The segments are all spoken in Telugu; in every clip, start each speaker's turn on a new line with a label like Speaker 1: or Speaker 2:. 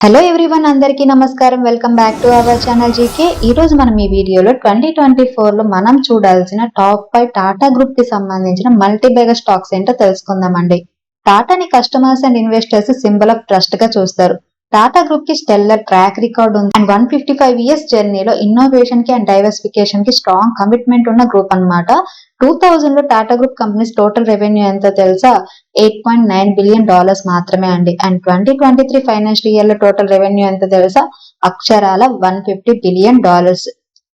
Speaker 1: హలో ఎవ్రీవన్ అందరికీ నమస్కారం. Welcome back to our channel GK ఈ రోజు మనం ఈ వీడియోలో ట్వంటీ ట్వంటీ ఫోర్లో మనం చూడాల్సిన టాప్ ఫైవ్ టాటా గ్రూప్కి సంబంధించిన మల్టీ బెగర్ స్టాక్స్ ఏంటో తెలుసుకుందామండి. టాటాని customers and investors symbol of ట్రస్ట్గా చూస్తారు. టాటా గ్రూప్కి స్టెల్లర్ ట్రాక్ రికార్డ్ ఉంది. And one fifty five years జర్నీలో ఇన్నోవేషన్కి అండ్ డైవర్సిఫికేషన్కి స్ట్రాంగ్ కమిట్మెంట్ ఉన్న గ్రూప్ అన్నమాట. టూ థౌజండ్లో Tata group companies total revenue ఎంతో తెలుసా? Eight point nine billion dollars మాత్రమే అండి. And twenty twenty three financial ఇయర్లో టోటల్ రెవెన్యూ ఎంత తెలుసా? అక్షరాల వన్ ఫిఫ్టీ బిలియన్ డాలర్స్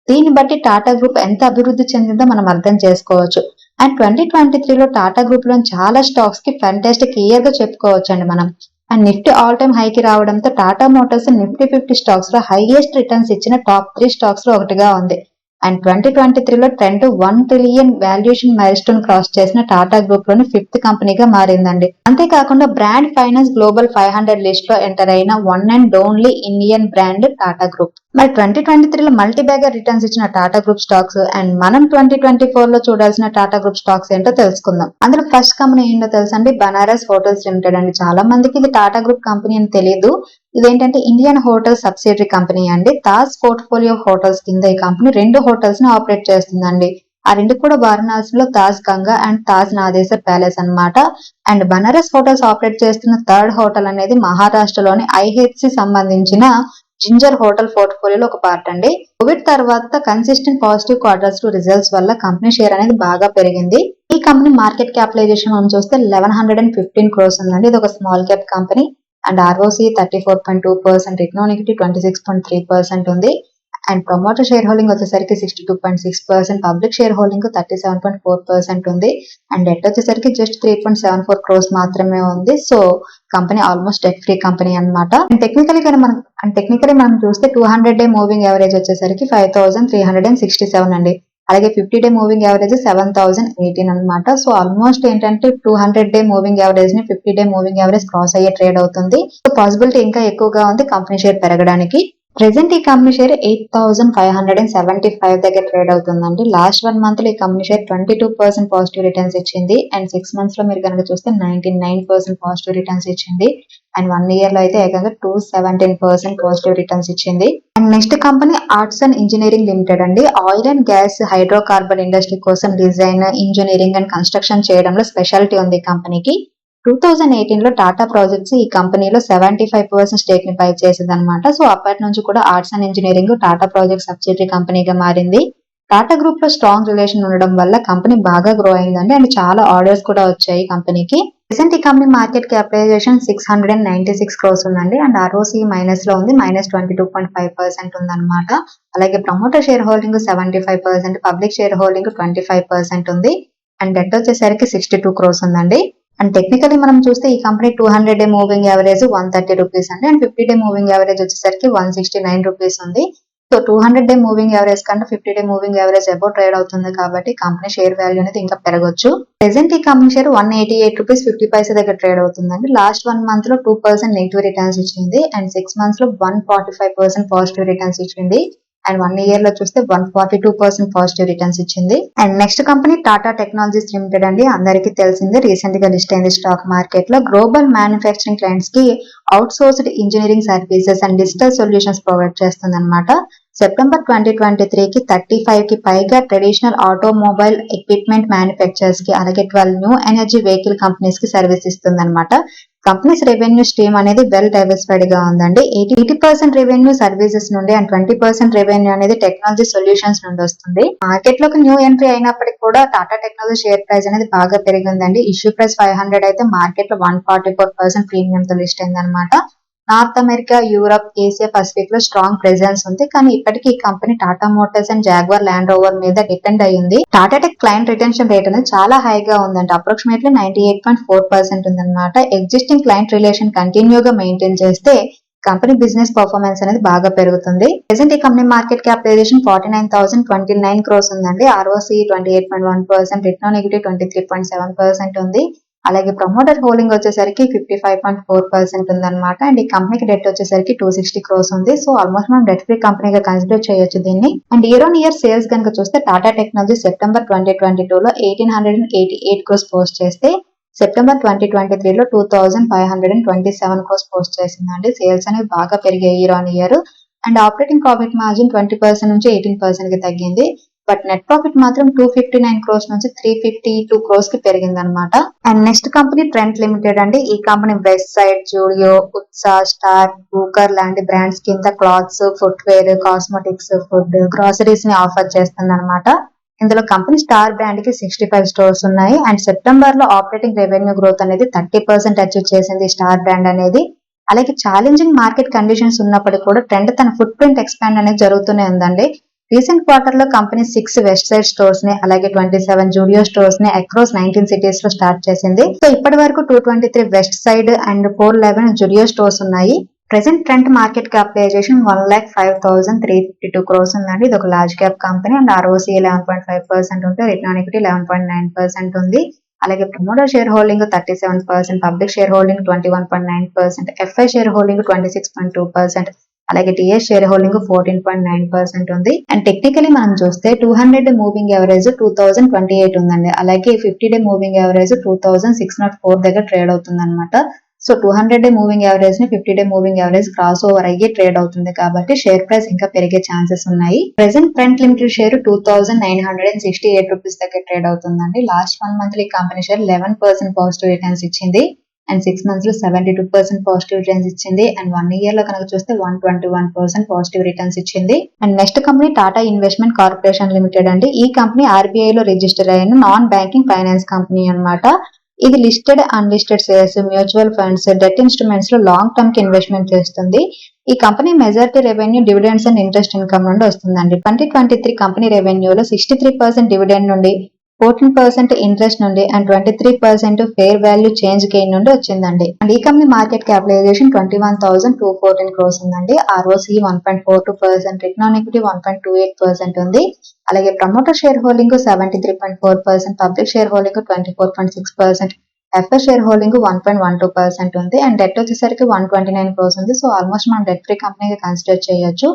Speaker 1: దీన్ని బట్టి టాటా గ్రూప్ ఎంత అభివృద్ధి చెందిందో మనం అర్థం చేసుకోవచ్చు. అండ్ ట్వంటీ ట్వంటీ త్రీలో టాటా గ్రూప్లోని చాలా స్టాక్స్కి ఫంటాస్టిక్ ఇయర్గా చెప్పుకోవచ్చు అండి మనం. అండ్ నిఫ్టీ ఆల్ టైమ్ హైకి రావడంతో టాటా మోటార్స్ నిఫ్టీ ఫిఫ్టీ స్టాక్స్లో హైయెస్ట్ రిటర్న్స్ ఇచ్చిన టాప్ త్రీ స్టాక్స్లో ఒకటిగా ఉంది. అండ్ ట్వంటీ ట్వంటీ త్రీలో trend one trillion valuation milestone cross చేసిన టాటా గ్రూప్లోని ఫిఫ్త్ కంపెనీగా మారిందండి. అంతేకాకుండా brand finance global five hundred లిస్ట్లో ఎంటర్ అయిన one and only Indian brand Tata group మరి ట్వంటీ ట్వంటీ త్రీలో మల్టీ బ్యాగర్ రిటర్న్స్ ఇచ్చిన టాటా గ్రూప్ స్టాక్స్ అండ్ మనం ట్వంటీ ట్వంటీ ఫోర్లో చూడాల్సిన టాటా గ్రూప్ స్టాక్స్ ఏంటో తెలుసుకుందాం. అందులో ఫస్ట్ కంపెనీ ఏంటో తెలుసండి? బనారస్ హోటల్స్ లిమిటెడ్ అండి. చాలా మందికి ఇది టాటా గ్రూప్ కంపెనీ అని తెలియదు ఇదేంటంటే ఇండియన్ హోటల్ సబ్సిడరీ కంపెనీ అండి. తాజ్ పోర్ట్ఫోలియో హోటల్స్ కింద ఈ కంపెనీ రెండు హోటల్స్ని ఆపరేట్ చేస్తుందండి. ఆ రెండు కూడా వారణాసిలో తాజ్ గంగా అండ్ తాజ్ నాదేశ్వర్ ప్యాలెస్ అన్నమాట. అండ్ బనారస్ హోటల్స్ ఆపరేట్ చేస్తున్న థర్డ్ హోటల్ అనేది మహారాష్ట్రలోని ఐహెచ్సి సంబంధించిన జింజర్ హోటల్ పోర్ట్ఫోలియోలో ఒక పార్ట్ అండి. కోవిడ్ తర్వాత consistent positive quarters to results వల్ల కంపెనీ షేర్ అనేది బాగా పెరిగింది. ఈ కంపెనీ మార్కెట్ క్యాపిటలైజేషన్ మనం చూస్తే eleven hundred and fifteen crores ఉందండి. ఇది ఒక small cap company and ROC thirty four point two percent return twenty six point three percent ఉంది. అండ్ ప్రమోటర్ షేర్ హోల్డింగ్ వచ్చేసరికి sixty two point six percent public share holding thirty seven point four percent ఉంది. అండ్ డెట్ వచ్చేసరికి just three point seven four crores మాత్రమే ఉంది. So company almost debt free company అనమాట అండ్ టెక్నికలీ కానీ మనం అండ్ టెక్నికలీ మనం చూస్తే two hundred day moving average వచ్చేసరికి five thousand three hundred and sixty seven అండి. అలాగే fifty day moving average seven thousand eighteen అనమాట సో ఆల్మోస్ట్ ఏంటంటే two hundred day moving యావరేజ్ని fifty day moving average cross అయ్యే ట్రేడ్ అవుతుంది. సో పాసిబిలిటీ ఇంకా ఎక్కువగా ఉంది కంపెనీ షేర్ పెరగడానికి. ప్రెసెంట్ ఈ company share eight thousand five hundred and seventy five దగ్గర ట్రేడ్ అవుతుందండి. లాస్ట్ వన్ మంత్లో ఈ company share twenty two percent positive returns ఇచ్చింది. అండ్ సిక్స్ మంత్స్లో మీరు కనుక చూస్తే ninety nine percent positive returns ఇచ్చింది. అండ్ వన్ ఇయర్లో అయితే ఏకంగా two seventeen percent positive returns ఇచ్చింది. And next company arts and engineering limited అండి. Oil and gas hydrocarbon industry కోసం డిజైన్ ఇంజనీరింగ్ అండ్ కన్స్ట్రక్షన్ చేయడంలో స్పెషాలిటీ ఉంది ఈ కంపెనీకి టూ థౌజండ్ ఎయిటీన్లో టాటా ప్రాజెక్ట్స్ ఈ కంపెనీలో సెవెంటీ ఫైవ్ పర్సెంట్ స్టేక్ని పై చేసింది అనమాట సో అప్పటి నుంచి కూడా arts and engineering Tata project subsidiary కంపెనీగా మారింది. టాటా గ్రూప్లో స్ట్రాంగ్ రిలేషన్ ఉండడం వల్ల కంపెనీ బాగా గ్రో అయిందండి. అండ్ చాలా ఆర్డర్స్ కూడా వచ్చాయి కంపెనీకి ప్రెసెంట్ ఈ company market capitalization six hundred and ninety six crores ఉందండి. అండ్ ఆర్ఓసి మైనస్లో ఉంది minus twenty two point five percent ఉందన్నమాట. అలాగే promoter shareholding seventy five percent public shareholding twenty five percent ఉంది. అండ్ డెట్ వచ్చేసరికి సిక్స్టీ టూ క్రోస్ ఉందండి. అండ్ టెక్నికలీ మనం చూస్తే ఈ company two hundred day moving average one thirty rupees అండి. And fifty day moving average వచ్చేసరికి వన్ సిక్స్టీ నైన్ రూపీస్ ఉంది. So two hundred day moving average కంటే fifty day moving average above trade అవుతుంది కాబట్టి కంపెనీ షేర్ వాల్యూ అనేది ఇంకా పెరగొచ్చు. ప్రెసెంట్ ఈ company share one eighty eight rupees fifty paisa దగ్గర ట్రేడ్ అవుతుందండి. లాస్ట్ వన్ మంత్లో టూ పర్సెంట్ నెగిటివ్ రిటర్న్స్ ఇచ్చింది. అండ్ సిక్స్ మంత్స్లో one forty five percent positive returns ఇచ్చింది. అండ్ వన్ ఇయర్లో చూస్తే one forty two percent positive returns ఇచ్చింది. And next company Tata technologies limited అండి. అందరికీ తెలిసిందే రీసెంట్గా లిస్ట్ అయింది స్టాక్ మార్కెట్లో. Global manufacturing క్లయింట్స్కి outsourced engineering services and digital solutions provide చేస్తుంది అనమాట సెప్టెంబర్ ట్వంటీ ట్వంటీ త్రీ కి థర్టీ ఫైవ్కి పైగా ట్రెడిషనల్ ఆటోమొబైల్ ఎక్విప్మెంట్ మ్యానుఫ్యాక్చర్స్కి అలాగే ట్వెల్వ్ న్యూ ఎనర్జీ వెహికల్ కంపెనీస్కి సర్వీస్ ఇస్తుంది అనమాట కంపెనీస్ రెవెన్యూ స్ట్రీమ్ అనేది వెల్ డైవర్సిఫైడ్గా ఉందండి. Eighty eighty percent revenue services నుండి అండ్ ట్వంటీ పర్సెంట్ రెవెన్యూ అనేది టెక్నాలజీ సొల్యూషన్స్ నుండి వస్తుంది. మార్కెట్లోకి న్యూ ఎంట్రీ అయినప్పటికీ కూడా టాటా టెక్నాలజీ షేర్ ప్రైస్ అనేది బాగా పెరిగిందండి ఇష్యూ ప్రైస్ ఫైవ్ హండ్రెడ్ అయితే మార్కెట్లో one forty four percent premium తో లిస్ట్ అయిందనమాట నార్త్ అమెరికా యూరప్ ఏసియా పసిఫిక్లో స్ట్రాంగ్ ప్రెజెన్స్ ఉంది. కానీ ఇప్పటికీ ఈ company Tata motors and Jaguar Land Rover మీద డిపెండ్ అయ్యింది Tata tech client retention rate అనేది చాలా హైగా ఉందంట. Approximately ninety eight point four percent ఉందన్నమాట. ఎగ్జిస్టింగ్ క్లయింట్ రిలేషన్ కంటిన్యూగా మెయింటైన్ చేస్తే కంపెనీ బిజినెస్ పర్ఫార్మెన్స్ అనేది బాగా పెరుగుతుంది. ప్రెసెంట్ ఈ company market capitalisation forty nine thousand twenty nine crores ఉందండి. ROC twenty eight point one percent return equity twenty three point seven percent ఉంది. అలాగే ప్రమోటర్ హోల్డింగ్ వచ్చేసరికి fifty five point four percent ఉందన్నమాట. అండ్ ఈ కంపెనీకి డెట్ వచ్చేసరికి టూ సిక్స్టీ క్రోస్ ఉంది. సో ఆల్మోస్ట్ మనం డెట్ ఫ్రీ కంపెనీగా కన్సిడర్ చేయొచ్చు దీన్ని. And year on year sales కనుక చూస్తే Tata technology September twenty twenty two లో eighteen hundred and eighty eight crores post చేస్తే సెప్టెంబర్ ట్వంటీ ట్వంటీ త్రీలో two thousand five hundred and twenty seven crores post చేసిందండి. సేల్స్ అనేవి బాగా పెరిగాయి year on year and operating profit margin twenty percent నుంచి ఎయిటీన్ పర్సెంట్కి తగ్గింది. బట్ నెట్ ప్రాఫిట్ మాత్రం టూ ఫిఫ్టీ నైన్ క్రోస్ నుంచి త్రీ ఫిఫ్టీ టూ క్రోస్కి పెరిగింది అనమాట and next company Trent limited అండి. ఈ company Westside Zudio Utsa Star Booker లాంటి బ్రాండ్స్ కింద క్లాత్స్ ఫుట్వేర్ కాస్మెటిక్స్ ఫుడ్ గ్రాసరీస్ని ఆఫర్ చేస్తుంది అనమాట ఇందులో కంపెనీ స్టార్ బ్రాండ్కి సిక్స్టీ ఫైవ్ స్టోర్స్ ఉన్నాయి. అండ్ సెప్టెంబర్లో ఆపరేటింగ్ రెవెన్యూ గ్రోత్ అనేది థర్టీ పర్సెంట్ అచీవ్ చేసింది స్టార్ బ్రాండ్ అనేది. అలాగే ఛాలెంజింగ్ మార్కెట్ కండిషన్స్ ఉన్నప్పటికీ కూడా ట్రెండ్ తన ఫుట్ ప్రింట్ ఎక్స్పాండ్ అనేది జరుగుతూనే ఉందండి. రీసెంట్ క్వార్టర్లో కంపెనీ సిక్స్ వెస్ట్ సైడ్ స్టోర్స్ని అలాగే ట్వంటీ సెవెన్ జూడియో స్టోర్స్ని అక్రాస్ నైన్టీన్ సిటీస్లో స్టార్ట్ చేసింది. సో ఇప్పటి వరకు two twenty three Westside and four eleven Zudio stores ఉన్నాయి. Present Trent market capitalization one lakh five thousand three fifty two crores ఉందండి. ఇది ఒక large cap company and ROC eleven point five percent ఉంటే return equity eleven point nine percent ఉంది. అలాగే promoter share holding thirty seven percent public share holding twenty one point nine percent FI share holding twenty six point two percent అలాగే TS share holding fourteen point nine percent ఉంది. అండ్ టెక్నికలీ మనం చూస్తే two hundred moving average two thousand twenty eight ఉందండి. అలాగే fifty day moving average two thousand six not four దగ్గర ట్రేడ్ అవుతుంది అనమాట so two hundred day moving యావరేజ్ని fifty day moving average cross over అయ్యి ట్రేడ్ అవుతుంది కాబట్టి షేర్ ప్రైస్ ఇంకా పెరిగే ఛాన్సెస్ ఉన్నాయి. Present Trent limited share two thousand nine hundred and sixty eight rupees దగ్గర ట్రేడ్ అవుతుందండి. లాస్ట్ వన్ మంత్ ఈ company share eleven percent positive returns ఇచ్చింది. అండ్ సిక్స్ మంత్స్లో seventy two percent positive returns ఇచ్చింది. అండ్ వన్ ఇయర్లో కనుక చూస్తే one twenty one percent positive returns ఇచ్చింది. And next company Tata investment corporation limited అండి. ఈ కంపెనీ ఆర్బీఐ లో రిజిస్టర్ అయిన నాన్ బ్యాంకింగ్ ఫైనాన్స్ కంపెనీ అనమాట ఇది listed unlisted shares mutual funds debt ఇన్స్ట్రుమెంట్స్లో long టర్మ్కి ఇన్వెస్ట్మెంట్ చేస్తుంది. ఈ company majority revenue dividends and interest income నుండి వస్తుందండి. ట్వంటీ ట్వంటీ త్రీ కంపెనీ రెవెన్యూలో సిక్స్టీ త్రీ పర్సెంట్ డివిడెండ్ నుండి ఫోర్టీన్ పర్సెంట్ ఇంట్రెస్ట్ నుండి and twenty three percent fair value change gain నుండి వచ్చిందండి. అండ్ ఈ company market capitalization twenty one thousand two fourteen crores ఉందండి ROC one point four two percent return equity one point two eight percent ఉంది. అలాగే promoter share holding seventy three point four percent public share holding twenty four point six percent FI share holding one point one two percent ఉంది. అండ్ డెట్ వచ్చేసరికి వన్ ట్వంటీ నైన్ క్రోస్ ఉంది. సో ఆల్మోస్ట్ మనం డెట్ ఫ్రీ కంపెనీగా కన్సిడర్ చేయొచ్చు.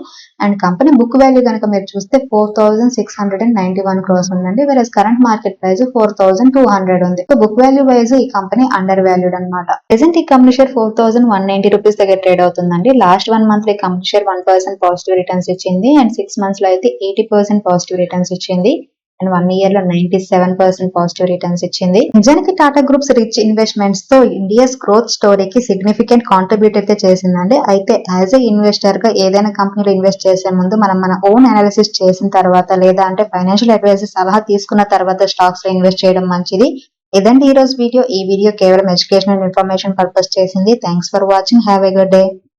Speaker 1: అండ్ కంపెనీ బుక్ వాల్యూ కనుక మీరు చూస్తే four thousand six hundred and ninety one crores ఉందండి. వేరే current market price four thousand two hundred ఉంది. సో బుక్ వాల్యూ వైజ్ ఈ కంపెనీ అండర్ వాల్యూడ్ అనమాట ప్రెసెంట్ ఈ company share four thousand one ninety rupees దగ్గర ట్రేడ్ అవుతుందండి. లాస్ట్ వన్ మంత్ ఈ company share one percent positive returns ఇచ్చింది. అండ్ సిక్స్ మంత్స్లో అయితే ఎయిటీ పర్సెంట్ పాజిటివ్ రిటర్న్స్ ఇచ్చింది. అండ్ వన్ ఇయర్లో ninety seven percent positive returns ఇచ్చింది నిజానికి టాటా గ్రూప్స్ రిచ్ ఇన్వెస్ట్మెంట్స్తో ఇండియాస్ గ్రోత్ స్టోరీకి సిగ్నిఫికెంట్ కాంట్రిబ్యూట్ అయితే చేసిందండి. అయితే యాజ్ ఎ ఇన్వెస్టర్గా ఏదైనా కంపెనీలో ఇన్వెస్ట్ చేసే ముందు మనం మన ఓన్ అనాలిసిస్ చేసిన తర్వాత లేదా అంటే ఫైనాన్షియల్ అడ్వైజర్ సలహా తీసుకున్న తర్వాత స్టాక్స్లో ఇన్వెస్ట్ చేయడం మంచిది. ఇదండి ఈ రోజు వీడియో. ఈ వీడియో కేవలం ఎడ్యుకేషనల్ ఇన్ఫర్మేషన్ పర్పస్ చేసింది. Thanks for watching have a good day